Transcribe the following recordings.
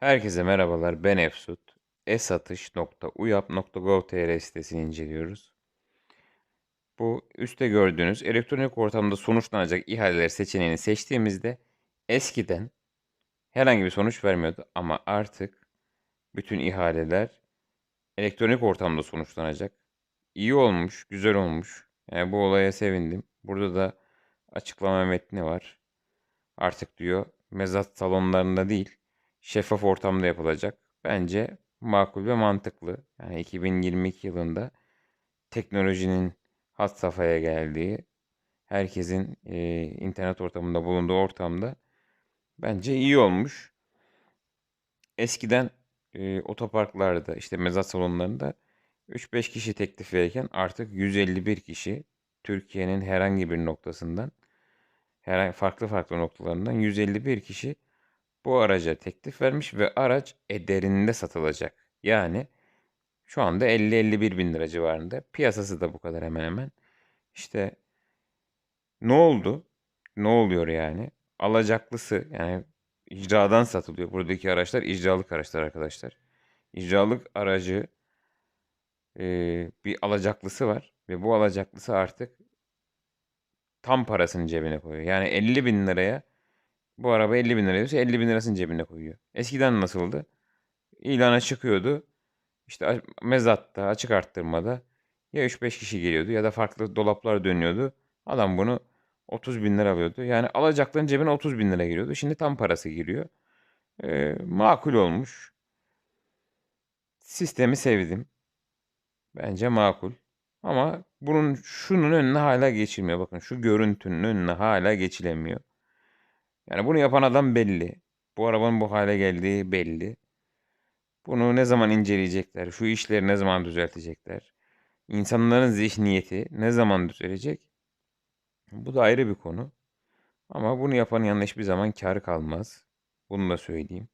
Herkese merhabalar, ben Efsut. esatış.uyap.gov.tr sitesini inceliyoruz. Bu üstte gördüğünüz elektronik ortamda sonuçlanacak ihaleler seçeneğini seçtiğimizde eskiden herhangi bir sonuç vermiyordu ama artık bütün ihaleler elektronik ortamda sonuçlanacak. İyi olmuş, güzel olmuş. Yani bu olaya sevindim. Burada da açıklama metni var. Artık diyor mezat salonlarında değil, şeffaf ortamda yapılacak. Bence makul ve mantıklı. Yani 2022 yılında teknolojinin hat safhaya geldiği, herkesin e, internet ortamında bulunduğu ortamda bence iyi olmuş. Eskiden e, otoparklarda işte mezat salonlarında 3-5 kişi teklif verirken artık 151 kişi Türkiye'nin herhangi bir noktasından herhangi farklı farklı noktalarından 151 kişi bu araca teklif vermiş ve araç ederinde satılacak. Yani şu anda 50-51 bin lira civarında. Piyasası da bu kadar hemen hemen. İşte ne oldu? Ne oluyor yani? Alacaklısı yani icradan satılıyor. Buradaki araçlar icralık araçlar arkadaşlar. İcralık aracı e, bir alacaklısı var ve bu alacaklısı artık tam parasını cebine koyuyor. Yani 50 bin liraya bu araba 50 bin liraysa 50 bin lirasını cebine koyuyor. Eskiden nasıldı? İlana çıkıyordu. İşte mezatta, açık arttırmada ya 3-5 kişi geliyordu ya da farklı dolaplar dönüyordu. Adam bunu 30 bin lira alıyordu. Yani alacakların cebine 30 bin lira giriyordu. Şimdi tam parası giriyor. Ee, makul olmuş. Sistemi sevdim. Bence makul. Ama bunun şunun önüne hala geçilmiyor. Bakın şu görüntünün önüne hala geçilemiyor. Yani bunu yapan adam belli. Bu arabanın bu hale geldiği belli. Bunu ne zaman inceleyecekler? Şu işleri ne zaman düzeltecekler? İnsanların zihniyeti ne zaman düzelecek? Bu da ayrı bir konu. Ama bunu yapan yanında hiçbir zaman kar kalmaz. Bunu da söyleyeyim.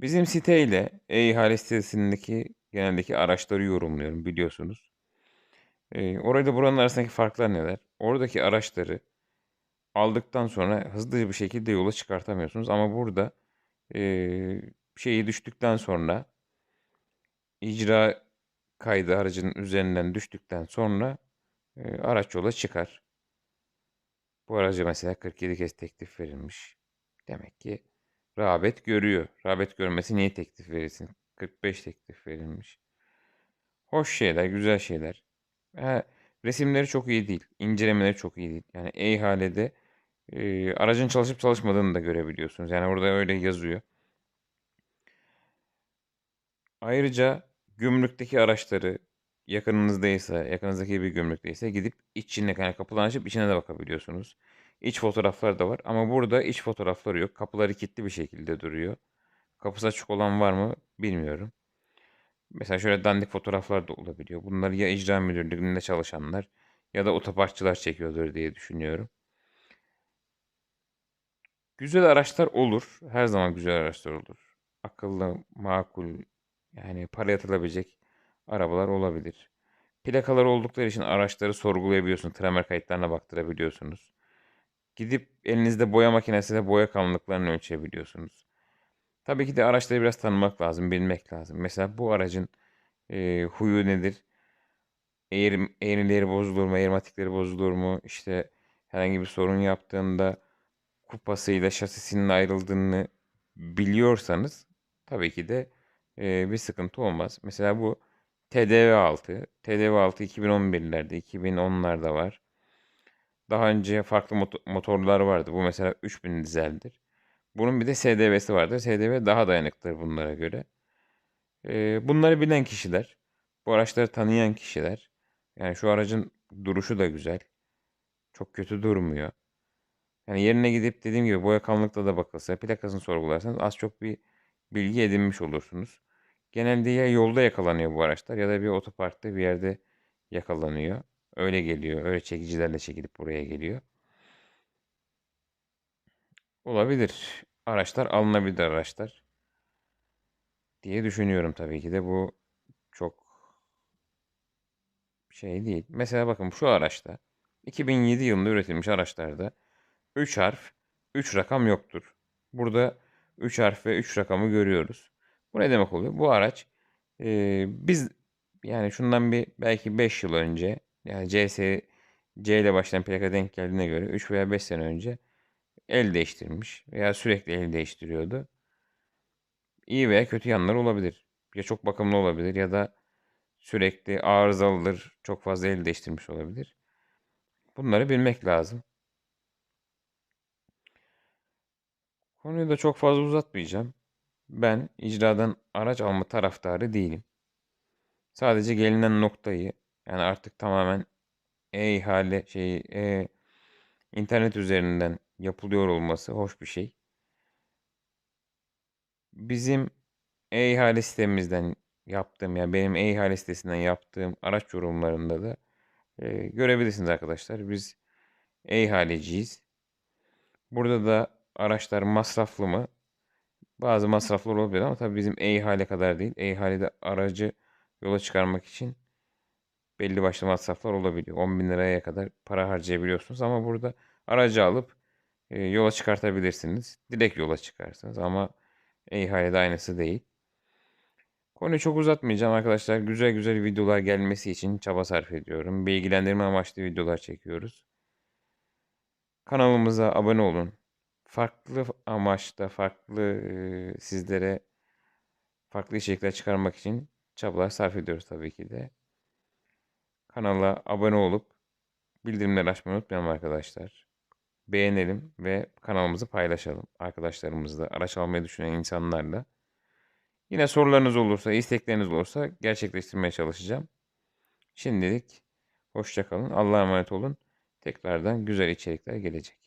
Bizim siteyle e-ihale sitesindeki geneldeki araçları yorumluyorum biliyorsunuz. Ee, orada buranın arasındaki farklar neler? Oradaki araçları aldıktan sonra hızlı bir şekilde yola çıkartamıyorsunuz. Ama burada e, şeyi düştükten sonra icra kaydı aracının üzerinden düştükten sonra e, araç yola çıkar. Bu araca mesela 47 kez teklif verilmiş. Demek ki rağbet görüyor. Rağbet görmesi niye teklif verilsin? 45 teklif verilmiş. Hoş şeyler, güzel şeyler. Ha, resimleri çok iyi değil. İncelemeleri çok iyi değil. Yani e-ihalede e, aracın çalışıp çalışmadığını da görebiliyorsunuz. Yani orada öyle yazıyor. Ayrıca gümrükteki araçları yakınınızdaysa, yakınızdaki bir gümrükteyse gidip içine yani kapıdan açıp içine de bakabiliyorsunuz. İç fotoğraflar da var ama burada iç fotoğrafları yok. Kapıları kilitli bir şekilde duruyor. Kapısı açık olan var mı bilmiyorum. Mesela şöyle dandik fotoğraflar da olabiliyor. Bunları ya icra müdürlüğünde çalışanlar ya da otoparkçılar çekiyordur diye düşünüyorum. Güzel araçlar olur. Her zaman güzel araçlar olur. Akıllı, makul, yani para yatılabilecek arabalar olabilir. Plakalar oldukları için araçları sorgulayabiliyorsunuz. Tramer kayıtlarına baktırabiliyorsunuz. Gidip elinizde boya makinesiyle boya kalınlıklarını ölçebiliyorsunuz. Tabii ki de araçları biraz tanımak lazım, bilmek lazım. Mesela bu aracın e, huyu nedir? Eğer, eğrileri bozulur mu, eğrimatikleri bozulur mu? İşte herhangi bir sorun yaptığında kupasıyla şasisinin ayrıldığını biliyorsanız tabii ki de e, bir sıkıntı olmaz. Mesela bu TDV6. TDV6 2011'lerde, 2010'larda var. Daha önce farklı mot- motorlar vardı. Bu mesela 3000 dizeldir. Bunun bir de SDV'si vardır. SDV daha dayanıklıdır bunlara göre. E, bunları bilen kişiler, bu araçları tanıyan kişiler. Yani şu aracın duruşu da güzel. Çok kötü durmuyor. Yani yerine gidip dediğim gibi boya kalınlıkta da bakılsa, plakasını sorgularsanız az çok bir bilgi edinmiş olursunuz. Genelde ya yolda yakalanıyor bu araçlar ya da bir otoparkta bir yerde yakalanıyor. Öyle geliyor. Öyle çekicilerle çekilip buraya geliyor. Olabilir. Araçlar alınabilir araçlar. Diye düşünüyorum tabii ki de bu çok şey değil. Mesela bakın şu araçta 2007 yılında üretilmiş araçlarda 3 harf, 3 rakam yoktur. Burada 3 harf ve 3 rakamı görüyoruz. Bu ne demek oluyor? Bu araç e, biz yani şundan bir belki 5 yıl önce yani CS C ile başlayan plaka denk geldiğine göre 3 veya 5 sene önce el değiştirmiş veya sürekli el değiştiriyordu. İyi veya kötü yanları olabilir. Ya çok bakımlı olabilir ya da sürekli arızalıdır. Çok fazla el değiştirmiş olabilir. Bunları bilmek lazım. Konuyu da çok fazla uzatmayacağım. Ben icradan araç alma taraftarı değilim. Sadece gelinen noktayı yani artık tamamen e-ihale şey e, internet üzerinden yapılıyor olması hoş bir şey. Bizim e-ihale sitemizden yaptığım yani benim e-ihale sitesinden yaptığım araç yorumlarında da e, görebilirsiniz arkadaşlar. Biz e-ihaleciyiz. Burada da araçlar masraflı mı? Bazı masraflar olabilir ama tabii bizim e-ihale kadar değil. E-ihalede aracı yola çıkarmak için belli başlı masraflar olabiliyor. 10 bin liraya kadar para harcayabiliyorsunuz ama burada aracı alıp e, yola çıkartabilirsiniz. Direkt yola çıkarsınız ama e-ihalede aynısı değil. Konuyu çok uzatmayacağım arkadaşlar. Güzel güzel videolar gelmesi için çaba sarf ediyorum. Bilgilendirme amaçlı videolar çekiyoruz. Kanalımıza abone olun. Farklı amaçta, farklı e, sizlere farklı içerikler çıkarmak için çabalar sarf ediyoruz tabii ki de. Kanala abone olup bildirimleri açmayı unutmayalım arkadaşlar. Beğenelim ve kanalımızı paylaşalım arkadaşlarımızla, araç almayı düşünen insanlarla. Yine sorularınız olursa, istekleriniz olursa gerçekleştirmeye çalışacağım. Şimdilik hoşçakalın. Allah'a emanet olun. Tekrardan güzel içerikler gelecek.